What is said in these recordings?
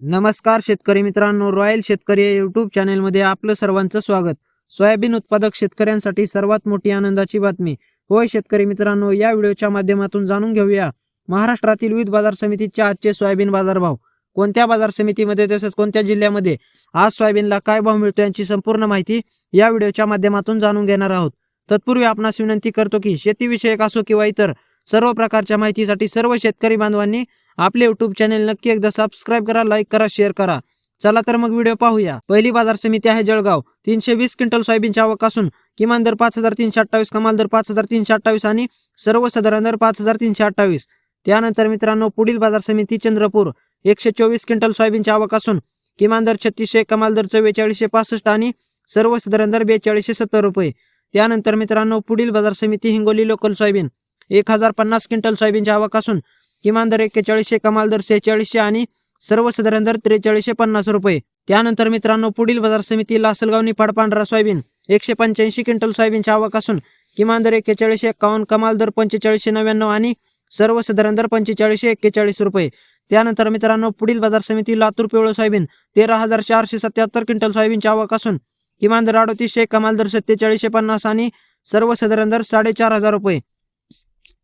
नमस्कार शेतकरी मित्रांनो रॉयल शेतकरी यूट्यूब युट्यूब चॅनेलमध्ये आपलं सर्वांचं स्वागत. सोयाबीन उत्पादक शेतकऱ्यांसाठी सर्वात मोठी आनंदाची बातमी. होय शेतकरी मित्रांनो या व्हिडिओच्या माध्यमातून जाणून घेऊया. महाराष्ट्रातील विविध बाजार समितीचे आजचे सोयाबीन बाजारभाव. कोणत्या बाजार समितीमध्ये तसेच कोणत्या जिल्ह्यामध्ये? आज सोयाबीनला काय भाव मिळतो यांची संपूर्ण माहिती या व्हिडिओच्या माध्यमातून जाणून घेणार आहोत. तत्पूर्वी आपणास विनंती करतो की शेतीविषयक असो किंवा इतर सर्व प्रकारच्या माहितीसाठी सर्व शेतकरी बांधवांनी आपले युट्यूब चॅनेल नक्की एकदा सबस्क्राईब करा लाईक करा शेअर करा. चला तर मग व्हिडिओ पाहूया. पहिली बाजार समिती आहे जळगाव. तीनशे वीस क्विंटल सोयाबीनच्या आवक असून किमान दर पाच हजार तीनशे अठ्ठावीस कमाल दर पाच हजार तीनशे अठ्ठावीस आणि सर्वसाधारण दर पाच हजार तीनशे अठ्ठावीस. त्यानंतर मित्रांनो पुढील बाजार समिती चंद्रपूर. एकशे चोवीस क्विंटल सोयाबीनच्या आवक असून किमान दर छत्तीसशे कमाल दर चव्वेचाळीसशे पासष्ट आणि सर्वसाधारण दर बेचाळीसशे सत्तर रुपये. त्यानंतर मित्रांनो पुढील बाजार समिती हिंगोली लोकल सोयाबीन. एक हजार पन्नास क्विंटल सोयाबीनच्या आवक असून किमान दर एक्केचाळीसशे कमाल दर सेहेचाळीसशे आणि सर्वसाधारण दर त्रेचाळीसशे पन्नास रुपये. त्यानंतर मित्रांनो पुढील बाजार समिती लासलगाव निफाड पांढरा सोयाबीन एकशे पंच्याऐंशी क्विंटल सोयाबीनच्या आवक असून किमान दर एक्केचाळीसशे एकावन्न कमाल दर पंचेचाळीसशे नव्याण्णव आणि सर्वसाधारण दर पंचेचाळीसशे एक्केचाळीस रुपये. त्यानंतर मित्रांनो पुढील बाजार समिती लातूर पिवळं सोयाबीन तेरा हजार चारशे सत्याहत्तर क्विंटल सोयाबीनची आवक असून किमान दर अडतीसशे कमाल दर सत्तेचाळीसशे पन्नास आणि सर्वसाधारण दर साडेचार हजार रुपये.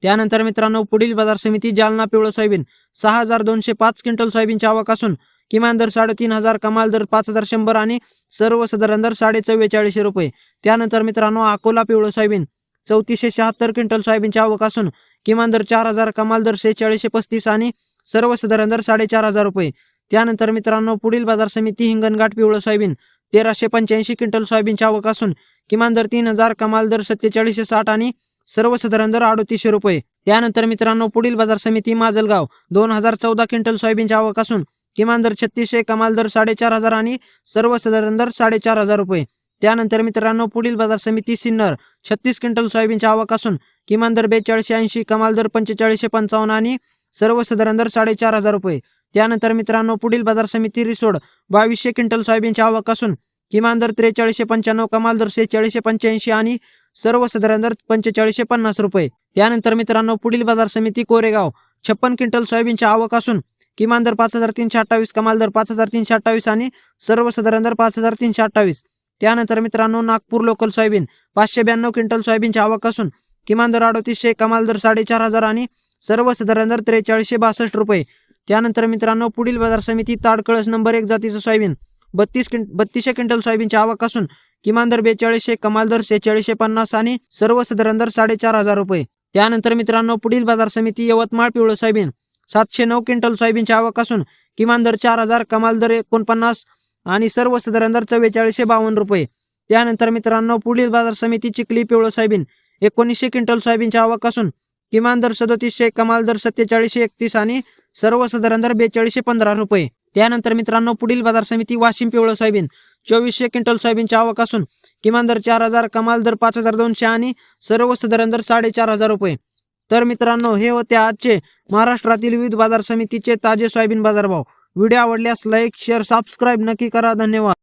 त्यानंतर मित्रांनो पुढील बाजार समिती जालना पिवळं सोयाबीन सहा हजार दोनशे पाच क्विंटल सोयाबीनची आवक असून किमान दर साडेतीन हजार कमाल दर पाच हजार शंभर आणि सर्वसाधारण दर साडे चव्वेचाळीसशे रुपये. त्यानंतर मित्रांनो अकोला पिवळं सोयाबीन चौतीसशे शहात्तर क्विंटल सोयाबीनची आवक असून किमान दर चार हजार कमाल दर सेहेचाळीसशे पस्तीस आणि सर्वसाधारण दर साडेचार हजार रुपये. त्यानंतर मित्रांनो पुढील बाजार समिती हिंगणघाट पिवळं सोयाबीन तेराशे पंच्याऐंशी क्विंटल सोयाबीनची आवक असून किमान दर तीन हजार कमाल दर सत्तेचाळीसशे साठ आणि सर्वसाधारण दर अडोतीसशे रुपये. त्यानंतर मित्रांनो पुढील बाजार समिती माजलगाव दोन हजार चौदा क्विंटल सोयाबीनची आवक असून किमान दर छत्तीसशे कमाल दर साडेचार हजार आणि सर्वसाधारण दर साडेचार हजार रुपये. त्यानंतर मित्रांनो पुढील बाजार समिती सिन्नर छत्तीस क्विंटल सोयाबीनची आवक असून किमान दर बेचाळीसशे ऐंशी कमाल दर पंचेचाळीसशे पंचावन्न आणि सर्वसाधारण दर साडेचार हजार रुपये. त्यानंतर मित्रांनो पुढील बाजार समिती रिसोड बावीसशे क्विंटल सोयाबीनची आवक असून किमान दर त्रेचाळीसशे पंच्याण्णव कमाल दर सेहेचाळीसशे पंच्याऐंशी आणि सर्वसाधारण दर पंचेचाळीसशे पन्नास रुपये. त्यानंतर मित्रांनो पुढील बाजार समिती कोरेगाव छप्पन क्विंटल सोयाबीनची आवक असून किमान दर पाच हजार तीनशे अठ्ठावीस कमाल दर पाच हजार तीनशे अठ्ठावीस आणि सर्वसाधारण दर पाच हजार तीनशे अठ्ठावीस. त्यानंतर मित्रांनो नागपूर लोकल सोयाबीन पाचशे ब्याण्णव क्विंटल सोयाबीनची आवक असून किमान दर अडतीसशे कमाल दर साडेचार हजार आणि सर्वसाधारण दर त्रेचाळीसशे बासष्ट रुपये. त्यानंतर मित्रांनो पुढील बाजार समिती ताडकळस नंबर एक जातीचं सोयाबीन. बत्तीस क्विं बत्तीसशे क्विंटल सोयाबीनची आवक असून किमान दर बेचाळीसशे कमाल दर सेहेचाळीसशे पन्नास आणि सर्वसाधारण दर साडेचार हजार रुपये. त्यानंतर मित्रांनो पुढील बाजार समिती यवतमाळ पिवळं सोयाबीन. सातशे नऊ क्विंटल सोयाबीनची आवक असून किमान दर चार हजार कमाल दर एकोणपन्नास आणि सर्वसाधारण दर चव्वेचाळीसशे बावन्न रुपये. त्यानंतर मित्रांनो पुढील बाजार समिती चिखली पिवळं सोयाबीन. एकोणीसशे क्विंटल सोयाबीनची आवक असून किमान दर सदतीसशे कमाल दर सत्तेचाळीसशे एकतीस आणि सर्वसाधारण दर बेचाळीसशे पंधरा रुपये. त्यानंतर मित्रांनो पुढील बाजार समिती वाशिम पिवळं सोयाबीन. चोवीसशे क्विंटल सोयाबीनच्या आवक असून किमान दर चार हजार कमाल दर पाच हजार दोनशे आणि सर्वसाधारण दर साडेचार हजार रुपये. तर मित्रांनो हे होते आजचे महाराष्ट्रातील विविध बाजार समितीचे ताजे सोयाबीन बाजारभाव. व्हिडिओ आवडल्यास लाईक शेअर सबस्क्राईब नक्की करा. धन्यवाद.